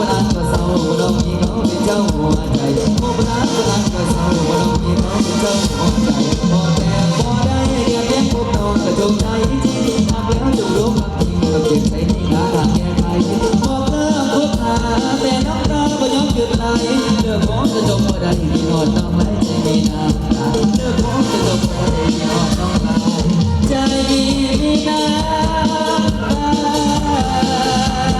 บ่รักก็เศร้าบ่ต้องมีเขาเป็นเจ้าหัวใจบ่รักบ่รักก็เศร้าบ่ต้องมีเขาเป็นเจ้าหัวใจบ่แต่บ่ได้เรียกเรียกพบน้องแต่จงใจที่ดีทำแล้วจงรู้ความจริงต้องเก็บใจในขาทางแก้ไขบอกเลิกคบหาแต่น้องตาบ่ยอมหยุดไหลเลิกมองจะจบบ่ได้มีหอดน้องไหลใจมีน้ำตาเลิกมองจะจบบ่ได้มีหอดน้องไหลใจมีน้ำตา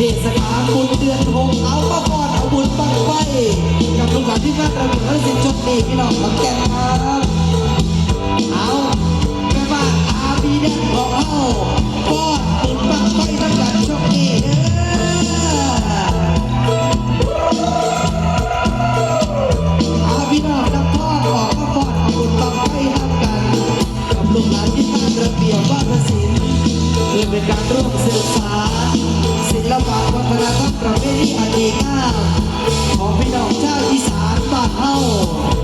เทศกาลบุญเดือนหงเอาประกอนเอาบุญปังไฟกับลูกหลานที่มาตระเวนักะสิจุดนี้พี่น้องขอนแก่นครับเอาแม่บ้านอาบีแดนบอกเอา 와우.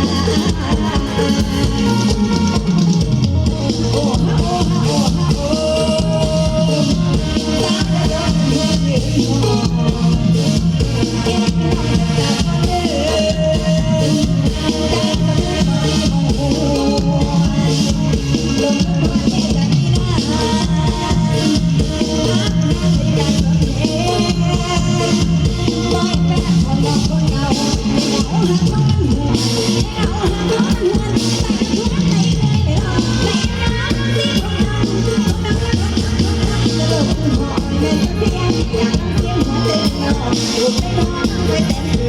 Oh,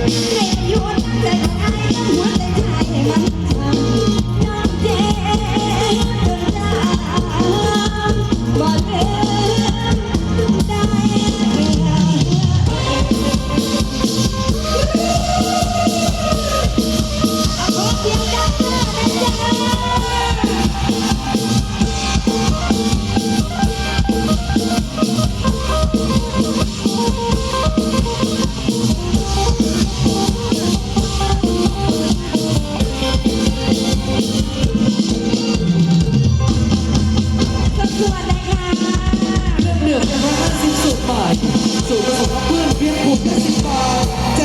แ